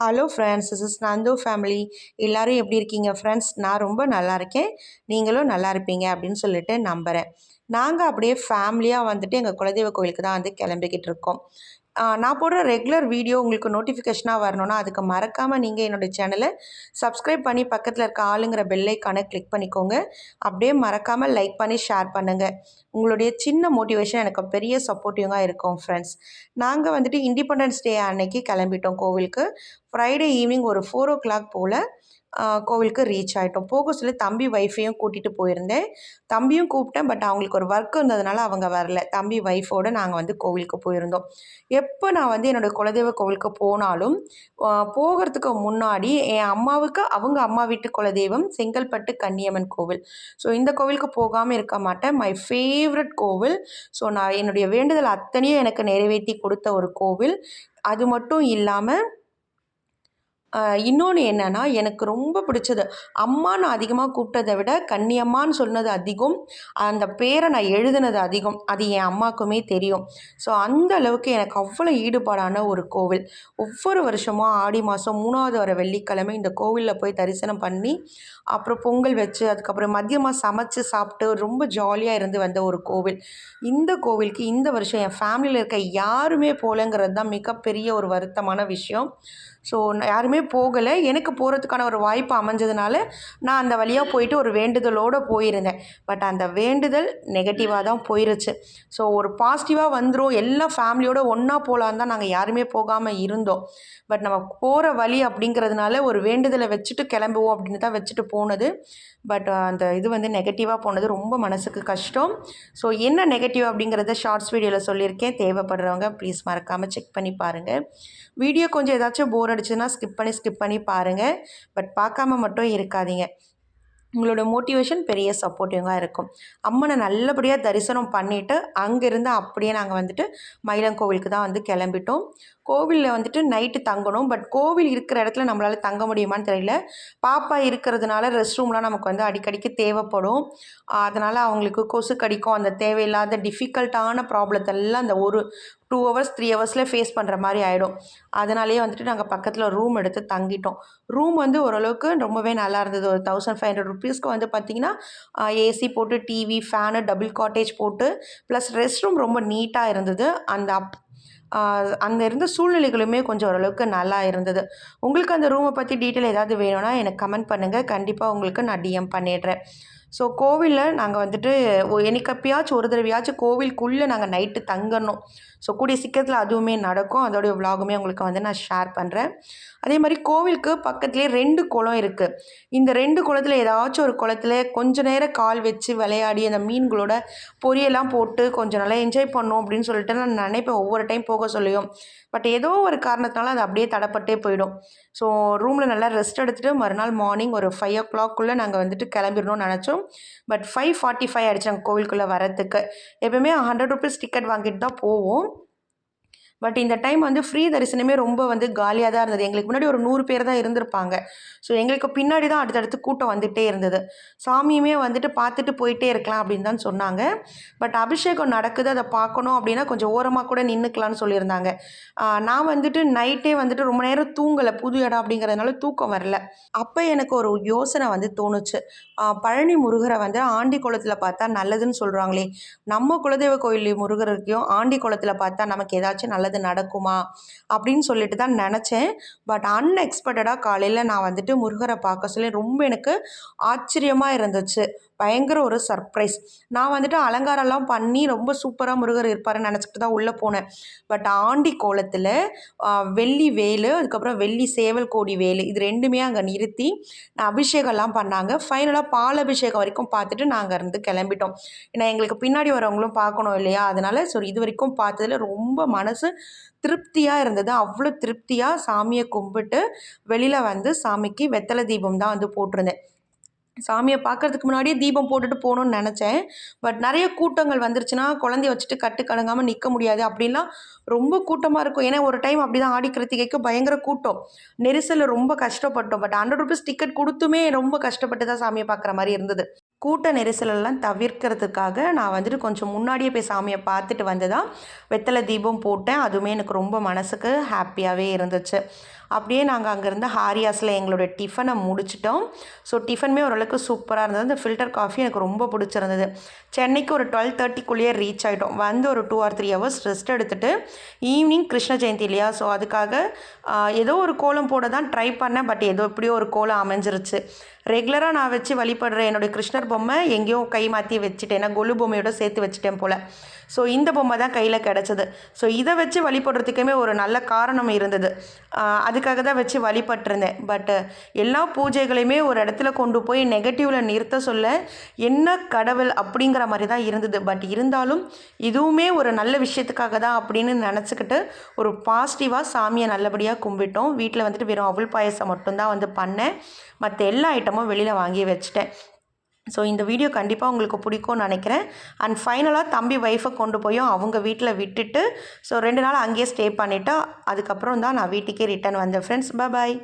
Hello friends this is Nandu family எல்லோரும் எப்படி இருக்கீங்க ஃப்ரெண்ட்ஸ் நான் ரொம்ப நல்லா இருக்கேன். நீங்களும் நல்லா இருப்பீங்க அப்படின்னு சொல்லிட்டு நம்புகிறேன் நாங்கள் அப்படியே ஃபேமிலியாக வந்துட்டு எங்கள் குலதெய்வ கோயிலுக்கு தான் வந்து கிளம்பிக்கிட்டு இருக்கோம். நான் போடுற ரெகுலர் வீடியோ உங்களுக்கு நோட்டிஃபிகேஷனாக வரணும்னா அதுக்கு மறக்காமல் நீங்கள் என்னோடய சேனலை சப்ஸ்கிரைப் பண்ணி பக்கத்தில் இருக்க ஆளுங்கிற பெல்லைக்கான கிளிக் பண்ணிக்கோங்க. அப்படியே மறக்காமல் லைக் பண்ணி ஷேர் பண்ணுங்கள் உங்களுடைய சின்ன மோட்டிவேஷன் எனக்கு பெரிய சப்போர்ட்டிவாக இருக்கும் ஃப்ரெண்ட்ஸ் நாங்கள் வந்துட்டு இண்டிபெண்டன்ஸ் டே அன்னைக்கு கிளம்பிட்டோம் கோவிலுக்கு. ஃப்ரைடே ஈவினிங் ஒரு ஃபோர் ஓ கிளாக் போல் கோவிலுக்கு ரீச் ஆகிட்டோம் போக சொல்லி தம்பி ஒய்ஃபையும் கூட்டிகிட்டு போயிருந்தேன். தம்பியும் கூப்பிட்டேன் பட் அவங்களுக்கு ஒரு ஒர்க் இருந்ததுனால அவங்க வரல. தம்பி ஒய்ஃபோடு நாங்கள் வந்து கோவிலுக்கு போயிருந்தோம். எப்போ நான் வந்து என்னோடய குலதெய்வ கோவிலுக்கு போனாலும் போகிறதுக்கு முன்னாடி என் அம்மாவுக்கு அவங்க அம்மா வீட்டு குலதெய்வம் செங்கல்பட்டு கன்னியம்மன் கோவில். ஸோ இந்த கோவிலுக்கு போகாமல் இருக்க மாட்டேன். மை ஃபேவரட் கோவில். ஸோ நான் என்னுடைய வேண்டுதல் அத்தனையும் எனக்கு நிறைவேற்றி கொடுத்த ஒரு கோவில். அது மட்டும் இல்லாமல் இன்னொன்று என்னென்னா எனக்கு ரொம்ப பிடிச்சது. அம்மா நான் அதிகமாக கூப்பிட்டதை விட கன்னியம்மான்னு சொன்னது அதிகம். அந்த பேரை நான் எழுதுனது அதிகம். அது என் அம்மாவுக்குமே தெரியும். ஸோ அந்த அளவுக்கு எனக்கு அவ்வளோ ஈடுபாடான ஒரு கோவில். ஒவ்வொரு வருஷமும் ஆடி மாதம் மூணாவது வர வெள்ளிக்கிழமை இந்த கோவிலில் போய் தரிசனம் பண்ணி அப்புறம் பொங்கல் வச்சு அதுக்கப்புறம் மதியமாக சமைச்சு சாப்பிட்டு ரொம்ப ஜாலியாக இருந்து வந்த ஒரு கோவில். இந்த கோவிலுக்கு இந்த வருஷம் என் ஃபேமிலியில் இருக்க யாருமே போகலங்கிறது தான் மிகப்பெரிய ஒரு வருத்தமான விஷயம். ஸோ நான் யாருமே போகலை. எனக்கு போகிறதுக்கான ஒரு வாய்ப்பு அமைஞ்சதுனால நான் அந்த வழியாக போயிட்டு ஒரு வேண்டுதலோடு போயிருந்தேன். பட் அந்த வேண்டுதல் நெகட்டிவாக தான் போயிருச்சு. ஸோ ஒரு பாசிட்டிவாக வந்துடும் எல்லா ஃபேமிலியோட ஒன்றா போகலான்னு தான் நாங்கள் யாருமே போகாமல் இருந்தோம். பட் நம்ம போகிற வழி அப்படிங்கிறதுனால ஒரு வேண்டுதலை வச்சுட்டு கிளம்புவோம் அப்படின்னு தான் வச்சுட்டு போனது. பட் அந்த இது வந்து நெகட்டிவாக போனது ரொம்ப மனசுக்கு கஷ்டம். ஸோ என்ன நெகட்டிவ் அப்படிங்கிறத ஷார்ட்ஸ் வீடியோவில் சொல்லியிருக்கேன். தேவைப்படுறவங்க ப்ளீஸ் மறக்காமல் செக் பண்ணி பாருங்கள் வீடியோ கொஞ்சம் ஏதாச்சும் போர் அடிச்சுன்னா ஸ்கிப் பண்ணி ஸ்கிப் பண்ணி பாருங்கள் பட் பார்க்காம மட்டும் இருக்காதீங்க. உங்களோட மோட்டிவேஷன் பெரிய சப்போர்ட்டிவாக இருக்கும். அம்மனை நல்லபடியாக தரிசனம் பண்ணிவிட்டு அங்கேருந்து அப்படியே நாங்கள் வந்துட்டு மயிலங்கோவிலுக்கு தான் வந்து கிளம்பிட்டோம். கோவிலில் வந்துட்டு நைட்டு தங்கணும். பட் கோவில் இருக்கிற இடத்துல நம்மளால் தங்க முடியுமான்னு தெரியல. பாப்பா இருக்கிறதுனால ரெஸ்ட் ரூம்லாம் நமக்கு வந்து அடிக்கடிக்கு தேவைப்படும். அதனால் அவங்களுக்கு கொசு கடிக்கும். அந்த தேவையில்லாத டிஃபிகல்ட்டான ப்ராப்ளத்தெல்லாம் அந்த ஒரு டூ ஹவர்ஸ் த்ரீ ஹவர்ஸில் ஃபேஸ் பண்ணுற மாதிரி ஆகிடும் அதனாலேயே வந்துட்டு நாங்கள் பக்கத்தில் ரூம் எடுத்து தங்கிட்டோம். ரூம் வந்து ஓரளவுக்கு ரொம்பவே நல்லா இருந்தது. ஒரு தௌசண்ட் ஃபைவ் ஹண்ட்ரட் ருபீஸ்க்கு வந்து பார்த்திங்கன்னா ஏசி போட்டு டிவி ஃபேனு டபுள் காட்டேஜ் போட்டு ப்ளஸ் ரெஸ்ட் ரூம் ரொம்ப நீட்டாக இருந்தது. அந்த அப் அங்கே இருந்த சூழ்நிலைகளுமே கொஞ்சம் ஓரளவுக்கு நல்லா இருந்தது. உங்களுக்கு அந்த ரூமை பற்றி டீட்டெயில் ஏதாவது வேணும்னா எனக்கு கமெண்ட் பண்ணுங்கள் கண்டிப்பாக உங்களுக்கு நான் டிஎம் பண்ணிடுறேன். ஸோ கோவிலில் நாங்கள் வந்துட்டு ஒ- ஒரு தடவையாச்சும் கோவிலுக்குள்ளே நாங்கள் நைட்டு தங்கணும். ஸோ கூடிய சீக்கிரத்தில் அதுவுமே நடக்கும். அதோடைய விலாகுமே உங்களுக்கு வந்து நான் ஷேர் பண்ணுறேன் அதே மாதிரி கோவிலுக்கு பக்கத்துலேயே ரெண்டு குளம் இருக்குது இந்த ரெண்டு குளத்தில் ஏதாச்சும் ஒரு குளத்துல கொஞ்ச நேரம் கால் வச்சு விளையாடி அந்த மீன்களோட பொரியெல்லாம் போட்டு கொஞ்சம் நல்லா என்ஜாய் பண்ணோம் அப்படின்னு சொல்லிட்டு நான் நினைப்பேன். ஒவ்வொரு டைம் போக சொல்லியும். பட் ஏதோ ஒரு காரணத்தினால அது அப்படியே தடப்பட்டே போயிடும். ஸோ ரூமில் நல்லா ரெஸ்ட் எடுத்துகிட்டு மறுநாள் மார்னிங் ஒரு ஃபைவ் ஓ கிளாக்குள்ளே நாங்கள் வந்துட்டு கிளம்பிடணும்னு நினச்சோம். பட் ஃபைவ் ஃபார்ட்டி ஃபைவ் ஆகிடுச்சு நாங்கள் கோவிலுக்குள்ளே வரத்துக்கு எப்பவுமே ஹண்ட்ரட் ருபீஸ் டிக்கெட் வாங்கிட்டு தான் போவோம். பட் இந்த டைம் வந்து ஃப்ரீ தரிசனமே ரொம்ப வந்து காலியாக தான் இருந்தது. எங்களுக்கு முன்னாடி ஒரு நூறு பேர் தான் இருந்திருப்பாங்க. ஸோ எங்களுக்கு பின்னாடி தான் அடுத்தடுத்து கூட்டம் வந்துகிட்டே இருந்தது. சாமியுமே வந்துட்டு பார்த்துட்டு போயிட்டே இருக்கலாம் அப்படின்னு தான் சொன்னாங்க. பட் அபிஷேகம் நடக்குது அதை பார்க்கணும் அப்படின்னா கொஞ்சம் ஓரமாக கூட நின்றுக்கலாம்னு சொல்லியிருந்தாங்க. நான் வந்துட்டு நைட்டே வந்துட்டு ரொம்ப நேரம் தூங்கலை புது இடம் அப்படிங்கிறதுனால தூக்கம் வரல. அப்போ எனக்கு ஒரு யோசனை வந்து தோணுச்சு. பழனி முருகரை வந்து ஆண்டி குளத்தில் பார்த்தா நல்லதுன்னு சொல்கிறாங்களே நம்ம குலதெய்வ கோயில் முருகருக்கையும் ஆண்டி குளத்தில் பார்த்தா நமக்கு ஏதாச்சும் நல்லது நடக்குமா அப்படின்னு சொல்லிட்டு தான் நினச்சேன். பட் அன்எக்ஸ்பெக்டடாக காலையில் நான் வந்துட்டு முருகரை பார்க்க சொல்லி ரொம்ப எனக்கு ஆச்சரியமாக இருந்துச்சு. பயங்கர ஒரு சர்ப்ரைஸ் நான் வந்துட்டு அலங்காரம்லாம் பண்ணி ரொம்ப சூப்பராக முருகர் இருப்பாருன்னு நினச்சிட்டு தான் உள்ளே போனேன். பட் ஆண்டி கோலத்தில் வெள்ளி வேலு அதுக்கப்புறம் வெள்ளி சேவல் கோடி வேலு இது ரெண்டுமே அங்கே நிறுத்தி நான் அபிஷேகம்லாம் பண்ணாங்க. ஃபைனலாக பால் அபிஷேகம் வரைக்கும் பார்த்துட்டு நாங்கள் இருந்து கிளம்பிட்டோம். ஏன்னா எங்களுக்கு பின்னாடி வரவங்களும் பார்க்கணும் இல்லையா? அதனால ஸோ இது வரைக்கும் பார்த்ததுல ரொம்ப மனசு திருப்தியாக இருந்தது. அவ்வளோ திருப்தியாக சாமியை கும்பிட்டு வெளியில் வந்து சாமிக்கு வெத்தலை தீபம் தான் வந்து போட்டிருந்தேன். சாமியை பார்க்கறதுக்கு முன்னாடியே தீபம் போட்டுட்டு போகணும்னு நினச்சேன். பட் நிறைய கூட்டங்கள் வந்துருச்சுன்னா குழந்தைய வச்சுட்டு கட்டு கலங்காமல் நிற்க முடியாது. அப்படின்லாம் ரொம்ப கூட்டமாக இருக்கும். ஏன்னா ஒரு டைம் அப்படி தான் ஆடி கிருத்திகைக்கு பயங்கர கூட்டம். நெரிசலில் ரொம்ப கஷ்டப்பட்டோம். பட் ஹண்ட்ரட் ருபீஸ் டிக்கெட் கொடுத்துமே ரொம்ப கஷ்டப்பட்டு தான் சாமியை பார்க்குற மாதிரி இருந்தது. கூட்ட நெரிசலெல்லாம் தவிர்க்கிறதுக்காக நான் வந்துட்டு கொஞ்சம் முன்னாடியே போய் சாமியை பார்த்துட்டு வந்து தான் வெத்தலை தீபம் போட்டேன். அதுவுமே எனக்கு ரொம்ப மனசுக்கு ஹாப்பியாகவே இருந்துச்சு. அப்படியே நாங்கள் அங்கேருந்து ஹாரியாஸில் எங்களோட டிஃபனை முடிச்சிட்டோம். ஸோ டிஃபனுமே ஓரளவுக்கு சூப்பராக இருந்தது. அந்த ஃபில்டர் காஃபி எனக்கு ரொம்ப பிடிச்சிருந்தது. சென்னைக்கு ஒரு டுவெல் தேர்ட்டிக்குள்ளேயே ரீச் ஆகிட்டோம் வந்து ஒரு two or three hours rest எடுத்துகிட்டு ஈவினிங் கிருஷ்ண ஜெயந்தி இல்லையா? ஸோ அதுக்காக ஏதோ ஒரு கோலம் போட தான் ட்ரை பண்ணேன். பட் ஏதோ எப்படியோ ஒரு கோலம் அமைஞ்சிருச்சு. ரெகுலராக நான் வச்சு வழிபடுற என்னுடைய கிருஷ்ணர் பொம்மை எங்கேயோ கை மாற்றி வச்சுட்டேன். ஏன்னா கொலு பொம்மையோட சேர்த்து வச்சுட்டேன் போல். ஸோ இந்த பொம்மை தான் கையில் கிடச்சிது. ஸோ இதை வச்சு வழிபடுறதுக்குமே ஒரு நல்ல காரணம் இருந்தது. அதுக்காக தான் வச்சு வழிபட்டிருந்தேன். பட்டு எல்லா பூஜைகளையுமே ஒரு இடத்துல கொண்டு போய் நெகட்டிவில் நிறுத்த சொல்ல என்ன கடவுள் அப்படிங்கிற மாதிரி தான் இருந்தது. பட் இருந்தாலும் இதுவுமே ஒரு நல்ல விஷயத்துக்காக தான் அப்படின்னு நினச்சிக்கிட்டு ஒரு பாசிட்டிவாக சாமியை நல்லபடியாக கும்பிட்டோம். வீட்டில் வந்துட்டு வெறும் அவல் பாயசம் மட்டும்தான் வந்து பண்ணேன். மற்ற எல்லா ஐட்டமும் வெளியில் வாங்கி வச்சுட்டேன். ஸோ இந்த வீடியோ கண்டிப்பாக உங்களுக்கு பிடிக்கும்னு நினைக்கிறேன். அண்ட் ஃபைனலாக தம்பி ஒய்ஃபை கொண்டு போய் அவங்க வீட்டில் விட்டுட்டு ஸோ ரெண்டு நாள் அங்கேயே ஸ்டே பண்ணிவிட்டு அதுக்கப்புறம் தான் நான் வீட்டுக்கே ரிட்டர்ன் வந்தேன் ஃப்ரெண்ட்ஸ் பாய்